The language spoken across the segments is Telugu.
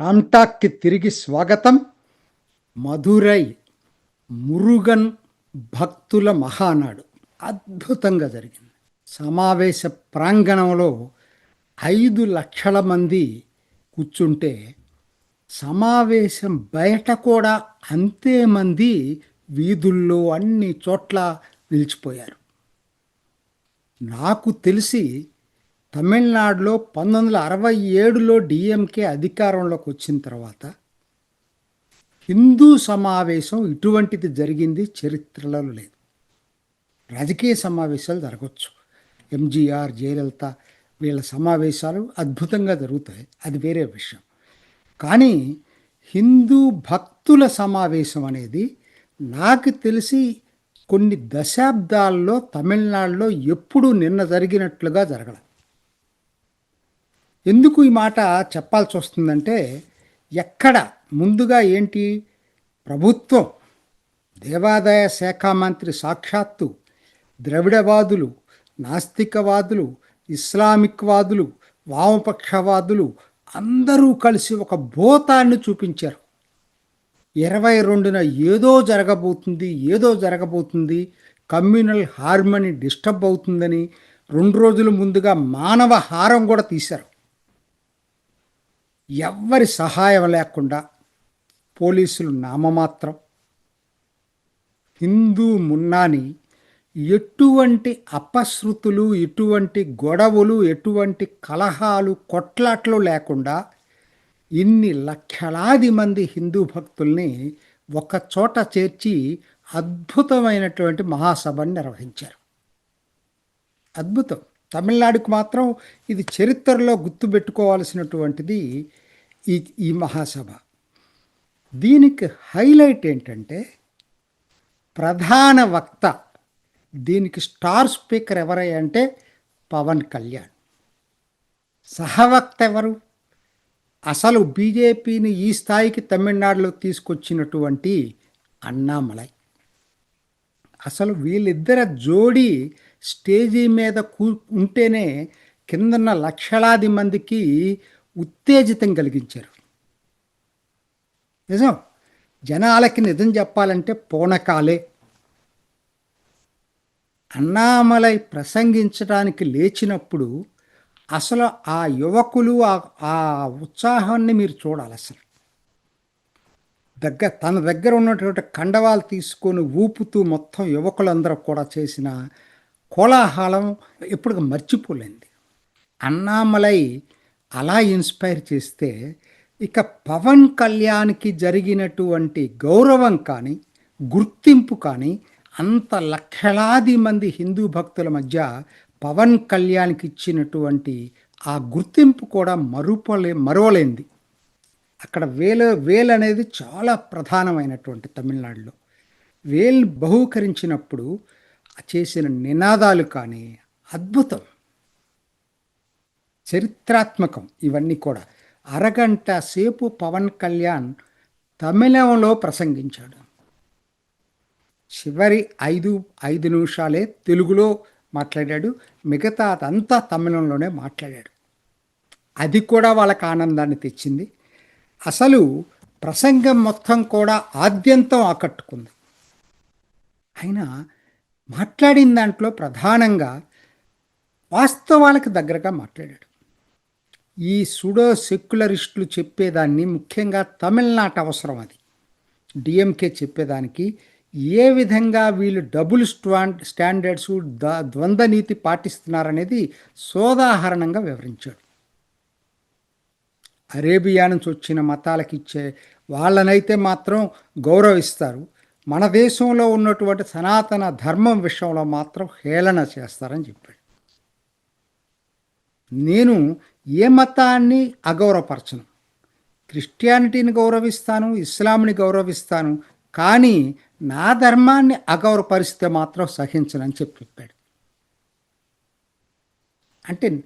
రామ్టాక్కి తిరిగి స్వాగతం మధురై మురుగన్ భక్తుల మహానాడు. అద్భుతంగా జరిగింది. సమావేశ ప్రాంగణంలో ఐదు లక్షల మంది కూర్చుంటే సమావేశం బయట కూడా అంతే మంది వీధుల్లో అన్ని చోట్ల నిలిచిపోయారు. నాకు తెలిసి తమిళనాడులో పంతొమ్మిది వందల అరవై ఏడులో డిఎంకే అధికారంలోకి వచ్చిన తర్వాత హిందూ సమావేశం ఇటువంటిది జరిగింది చరిత్రలో లేదు. రాజకీయ సమావేశాలు జరగవచ్చు ఎంజీఆర్ జయలలిత వీళ్ళ సమావేశాలు అద్భుతంగా జరుగుతాయి. అది వేరే విషయం. కానీ హిందూ భక్తుల సమావేశం అనేది నాకు తెలిసి కొన్ని దశాబ్దాల్లో తమిళనాడులో ఎప్పుడూ నిన్న జరిగినట్లుగా జరగడం ఎందుకు ఈ మాట చెప్పాల్సి వస్తుందంటే ఎక్కడ ముందుగా ఏంటి? ప్రభుత్వం దేవాదాయ శాఖ మంత్రి సాక్షాత్తు ద్రవిడవాదులు నాస్తికవాదులు ఇస్లామిక్ వాదులు వామపక్షవాదులు అందరూ కలిసి ఒక భూతాన్ని చూపించారు. ఇరవై రెండున ఏదో జరగబోతుంది ఏదో జరగబోతుంది కమ్యూనల్ హార్మనీ డిస్టర్బ్ అవుతుందని రెండు రోజుల ముందుగా మానవ హారం కూడా తీశారు. ఎవ్వరి సహాయం లేకుండా పోలీసులు నామమాత్రం హిందూ మున్నాని ఎటువంటి అపశృతులు ఎటువంటి గొడవలు ఎటువంటి కలహాలు కొట్లాట్లు లేకుండా ఇన్ని లక్షలాది మంది హిందూ భక్తుల్ని ఒక చోట చేర్చి అద్భుతమైనటువంటి మహాసభని నిర్వహించారు. అద్భుతం. తమిళనాడుకు మాత్రం ఇది చరిత్రలో గుర్తుపెట్టుకోవాల్సినటువంటిది ఈ ఈ మహాసభ. దీనికి హైలైట్ ఏంటంటే ప్రధాన వక్త దీనికి స్టార్ స్పీకర్ ఎవరై అంటే పవన్ కళ్యాణ్. సహవక్త ఎవరు? అసలు బీజేపీని ఈ స్థాయికి తమిళనాడులో తీసుకొచ్చినటువంటి అన్నామలై. అసలు వీళ్ళిద్దర జోడీ స్టేజీ మీద కూ ఉంటేనే కిందన్న లక్షలాది మందికి ఉత్తేజితం కలిగించారు. నిజం? జనాలకి నిజం చెప్పాలంటే పూనకాలే. అన్నామలై ప్రసంగించడానికి లేచినప్పుడు అసలు ఆ యువకులు ఆ ఉత్సాహాన్ని మీరు చూడాలి అసలు. దగ్గర తన దగ్గర ఉన్నటువంటి కండవాలు తీసుకొని ఊపుతూ మొత్తం యువకులందరూ కూడా చేసిన కోలాహలం ఎప్పుడు మర్చిపోలేంది అన్నామలై అలా ఇన్స్పైర్ చేస్తే ఇక పవన్ కళ్యాణ్కి జరిగినటువంటి గౌరవం కానీ గుర్తింపు కానీ అంత లక్షలాది మంది హిందూ భక్తుల మధ్య పవన్ కళ్యాణ్కి ఇచ్చినటువంటి ఆ గుర్తింపు కూడా మరుపలే మరవలేంది. అక్కడ వేల వేల్ అనేది చాలా ప్రధానమైనటువంటి తమిళనాడులో. వేల్ బహూకరించినప్పుడు చేసిన నినాదాలు కానీ అద్భుతం. చరిత్రాత్మకం ఇవన్నీ కూడా. అరగంట సేపు పవన్ కళ్యాణ్ తమిళంలో ప్రసంగించాడు. చివరి ఐదు ఐదు నిమిషాలే తెలుగులో మాట్లాడాడు. మిగతా అదంతా తమిళంలోనే మాట్లాడాడు. అది కూడా వాళ్ళకి ఆనందాన్ని తెచ్చింది. అసలు ప్రసంగం మొత్తం కూడా ఆద్యంతం ఆకట్టుకుంది. అయినా మాట్లాడిన దాంట్లో ప్రధానంగా వాస్తవాలకు దగ్గరగా మాట్లాడాడు. ఈ సుడో సెక్యులరిస్టులు చెప్పేదాన్ని ముఖ్యంగా తమిళనాట అవసరం అది. డిఎంకే చెప్పేదానికి ఏ విధంగా వీళ్ళు డబుల్ స్టాండ్ స్టాండర్డ్స్ ద ద్వంద్వ నీతి పాటిస్తున్నారనేది సోదాహరణంగా వివరించాడు. అరేబియా నుంచి వచ్చిన మతాలకు ఇచ్చే వాళ్ళనైతే మాత్రం గౌరవిస్తారు. మన దేశంలో ఉన్నటువంటి సనాతన ధర్మం విషయంలో మాత్రం హేళన చేస్తారని చెప్పాడు. నేను ఏ మతాన్ని అగౌరవపరచను? క్రిస్టియానిటీని గౌరవిస్తాను ఇస్లాంని గౌరవిస్తాను కానీ నా ధర్మాన్ని అగౌరవపరిస్తే మాత్రం సహించనని చెప్పి చెప్పాడు. అంటే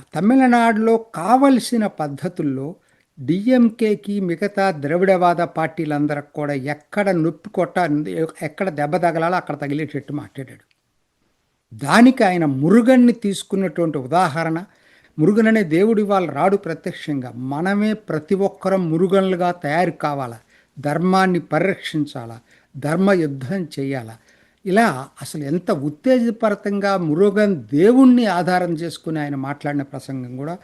తమిళనాడులో కావలసిన పద్ధతుల్లో డిఎంకేకి మిగతా ద్రవిడవాద పార్టీలందరికి కూడా ఎక్కడ నొప్పి కొట్ట ఎక్కడ దెబ్బ తగలాలో అక్కడ తగిలేటట్టు మాట్లాడాడు. దానికి ఆయన మురుగన్ని తీసుకున్నటువంటి ఉదాహరణ మురుగననే దేవుడు ఇవాళ రాడు ప్రత్యక్షంగా. మనమే ప్రతి ఒక్కరం మురుగన్లుగా తయారు కావాలా? ధర్మాన్ని పరిరక్షించాలా? ధర్మ యుద్ధం చేయాలా? ఇలా అసలు ఎంత ఉత్తేజపరతంగా మురుగన్ దేవుణ్ణి ఆధారం చేసుకుని ఆయన మాట్లాడిన ప్రసంగం కూడా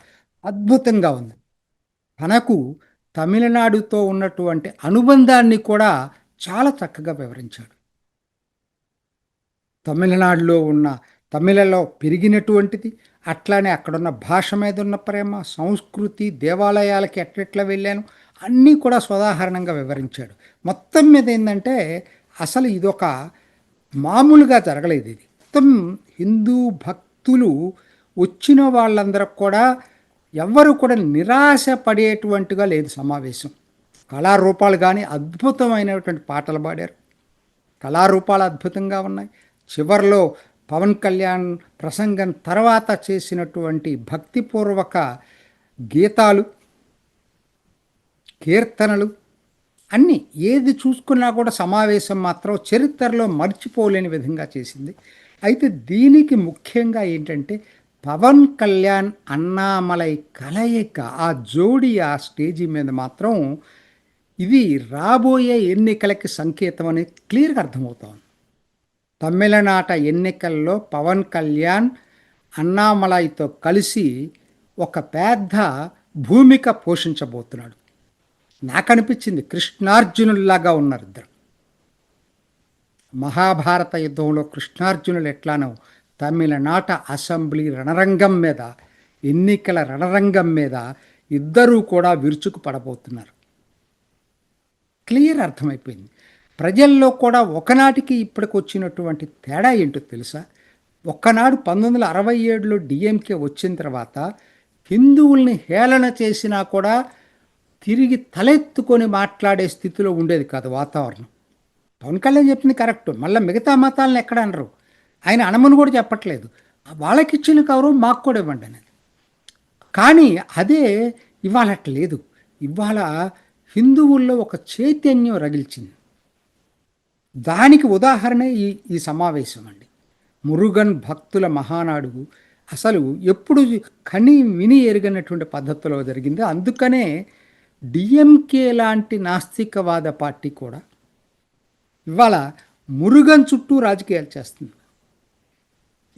అద్భుతంగా ఉంది. తనకు తమిళనాడుతో ఉన్నటువంటి అనుబంధాన్ని కూడా చాలా చక్కగా వివరించాడు. తమిళనాడులో ఉన్న తమిళలో పెరిగినటువంటిది అట్లానే అక్కడున్న భాష మీద ఉన్న ప్రేమ సంస్కృతి దేవాలయాలకి ఎట్లెట్లా వెళ్ళాను అన్నీ కూడా సోదాహరణంగా వివరించాడు. మొత్తం మీద ఏంటంటే అసలు ఇదొక మామూలుగా జరగలేదు ఇది. మొత్తం హిందూ భక్తులు వచ్చిన వాళ్ళందరూ కూడా ఎవ్వరు కూడా నిరాశ పడేటువంటిగా లేదు సమావేశం. కళారూపాలు కానీ అద్భుతమైనటువంటి పాటలు పాడారు. కళారూపాలు అద్భుతంగా ఉన్నాయి. చివరిలో పవన్ కళ్యాణ్ ప్రసంగం తర్వాత చేసినటువంటి భక్తిపూర్వక గీతాలు కీర్తనలు అన్నీ ఏది చూసుకున్నా కూడా సమావేశం మాత్రం చరిత్రలో మర్చిపోలేని విధంగా చేసింది. అయితే దీనికి ముఖ్యంగా ఏంటంటే పవన్ కళ్యాణ్ అన్నామలై కలయిక ఆ జోడి ఆ స్టేజీ మీద మాత్రం ఇది రాబోయే ఎన్నికలకి సంకేతం అనేది క్లియర్గా అర్థమవుతోంది. తమిళనాట ఎన్నికల్లో పవన్ కళ్యాణ్ అన్నామలైతో కలిసి ఒక పెద్ద భూమిక పోషించబోతున్నాడు. నాకు అనిపించింది కృష్ణార్జునుల్లాగా ఉన్నారు ఇద్దరు మహాభారత యుద్ధంలో కృష్ణార్జునులు ఎట్లానో తమిళనాట అసెంబ్లీ రణరంగం మీద ఎన్నికల రణరంగం మీద ఇద్దరూ కూడా విరుచుకు పడబోతున్నారు క్లియర్ అర్థమైపోయింది. ప్రజల్లో కూడా ఒకనాటికి ఇప్పటికి వచ్చినటువంటి తేడా ఏంటో తెలుసా? ఒక్కనాడు పంతొమ్మిది వందల అరవై ఏడులో డిఎంకే వచ్చిన తర్వాత హిందువుల్ని హేళన చేసినా కూడా తిరిగి తలెత్తుకొని మాట్లాడే స్థితిలో ఉండేది కాదు వాతావరణం. పవన్ కళ్యాణ్ చెప్పింది కరెక్ట్. మళ్ళీ మిగతా మతాలను ఎక్కడ అనరు. ఆయన అనమని కూడా చెప్పట్లేదు. వాళ్ళకి ఇచ్చిన గౌరవం మాకు కూడా ఇవ్వండి అనేది. కానీ అదే ఇవాళ లేదు ఇవాళ హిందువుల్లో ఒక చైతన్యం రగిల్చింది. దానికి ఉదాహరణ ఈ ఈ సమావేశం అండి. మురుగన్ భక్తుల మహానాడు అసలు ఎప్పుడు కని విని ఎరుగనటువంటి పద్ధతిలో జరిగింది. అందుకనే డిఎంకే లాంటి నాస్తికవాద పార్టీ కూడా ఇవాళ మురుగన్ చుట్టూ రాజకీయాలు చేస్తుంది.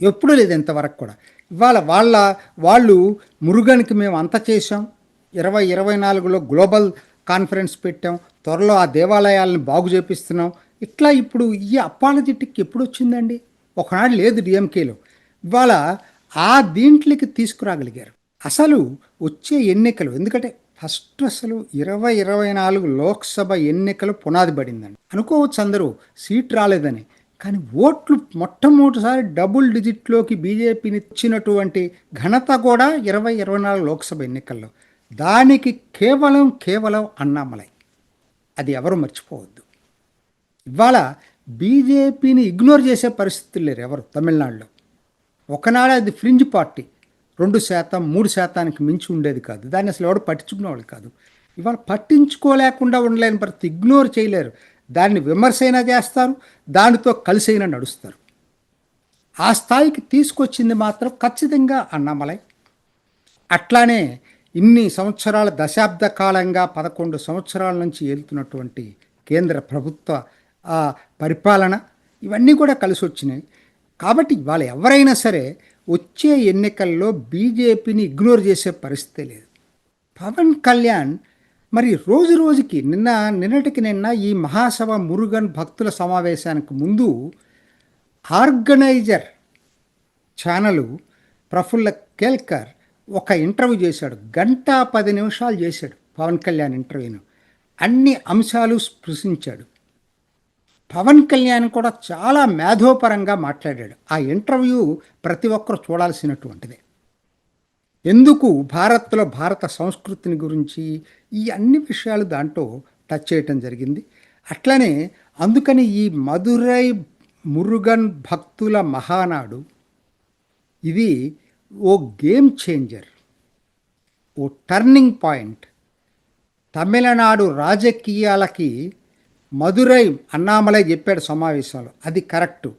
ఎప్పుడూ లేదు ఇంతవరకు కూడా. ఇవాళ వాళ్ళ వాళ్ళు మురుగన్కి మేము అంత చేసాం ఇరవై ఇరవై నాలుగులో గ్లోబల్ కాన్ఫరెన్స్ పెట్టాం. త్వరలో ఆ దేవాలయాలను బాగు చేపిస్తున్నాం. ఇట్లా ఇప్పుడు ఈ అప్పాలజిటిక్ ఎప్పుడు వచ్చిందండి ఒకనాడు లేదు డిఎంకేలో. ఇవాళ ఆ దీంట్లోకి తీసుకురాగలిగారు. అసలు వచ్చే ఎన్నికలు ఎందుకంటే ఫస్ట్ అసలు ఇరవై ఇరవై నాలుగు లోక్సభ ఎన్నికలు పునాది పడిందండి. అనుకోవచ్చు అందరూ సీట్ రాలేదని. కానీ ఓట్లు మొట్టమొదటిసారి డబుల్ డిజిట్లోకి బీజేపీని ఇచ్చినటువంటి ఘనత కూడా ఇరవై ఇరవై నాలుగు లోక్సభ ఎన్నికల్లో. దానికి కేవలం కేవలం అన్నామలై. అది ఎవరు మర్చిపోవద్దు. ఇవాళ బీజేపీని ఇగ్నోర్ చేసే పరిస్థితులు లేరు ఎవరు తమిళనాడులో. ఒకనాడు అది ఫ్రింజ్ పార్టీ. రెండు శాతం మూడు శాతానికి మించి ఉండేది కాదు. దాన్ని అసలు ఎవరు పట్టించుకునేవాళ్ళు కాదు. ఇవాళ పట్టించుకోలేకుండా ఉండలేని పరిస్థితి. ఇగ్నోర్ చేయలేరు. దాన్ని విమర్శైనా చేస్తారు దానితో కలిసైనా నడుస్తారు. ఆ స్థాయికి తీసుకొచ్చింది మాత్రం ఖచ్చితంగా అన్నామలై. అట్లానే ఇన్ని సంవత్సరాల దశాబ్ద కాలంగా పదకొండు సంవత్సరాల నుంచి ఏలుతున్నటువంటి కేంద్ర ప్రభుత్వ ఆ, పరిపాలన ఇవన్నీ కూడా కలిసి వచ్చినాయి కాబట్టి వాళ్ళు ఎవరైనా సరే వచ్చే ఎన్నికల్లో బీజేపీని ఇగ్నోర్ చేసే పరిస్థితి లేదు. పవన్ కళ్యాణ్ మరి రోజు రోజుకి నిన్న నిన్నటికి నిన్న ఈ మహాసభ మురుగన్ భక్తుల సమావేశానికి ముందు ఆర్గనైజర్ ఛానలు ప్రఫుల్ల కేల్కర్ ఒక ఇంటర్వ్యూ చేశాడు. గంట పది నిమిషాలు చేశాడు పవన్ కళ్యాణ్ ఇంటర్వ్యూను. అన్ని అంశాలు స్పృశించాడు. పవన్ కళ్యాణ్ కూడా చాలా మేధోపరంగా మాట్లాడాడు. ఆ ఇంటర్వ్యూ ప్రతి ఒక్కరు చూడాల్సినటువంటిదే. ఎందుకు భారత్లో భారత సంస్కృతిని గురించి ఈ అన్ని విషయాలు దాంట్లో టచ్ చేయటం జరిగింది. అట్లనే అందుకని ఈ మధురై మురుగన్ భక్తుల మహానాడు ఇది ఓ గేమ్ చేంజర్ ఓ టర్నింగ్ పాయింట్ తమిళనాడు రాజకీయాలకి మదురై అన్నామలై చెప్పాడు సమావేశంలో. అది కరెక్టు.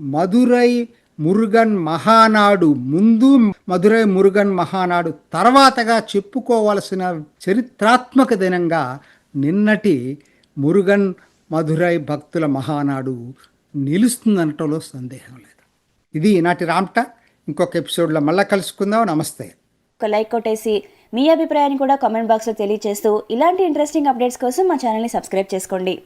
మదురై మురుగన్ మహానాడు ముందు మధురై మురుగన్ మహానాడు తర్వాతగా చెప్పుకోవలసిన చరిత్రాత్మక దినంగా నిన్నటి మురుగన్ మధురై భక్తుల మహానాడు నిలుస్తుందనటంలో సందేహం లేదు. ఇది ఈనాటి రామ్ట. ఇంకొక ఎపిసోడ్లో మళ్ళీ కలుసుకుందాం. నమస్తే. ఒక లైక్ కొట్టేసి మీ అభిప్రాయాన్ని కూడా కామెంట్ బాక్స్లో తెలియజేస్తూ ఇలాంటి ఇంట్రెస్టింగ్ అప్డేట్స్ కోసం మా ఛానల్ని సబ్స్క్రైబ్ చేసుకోండి.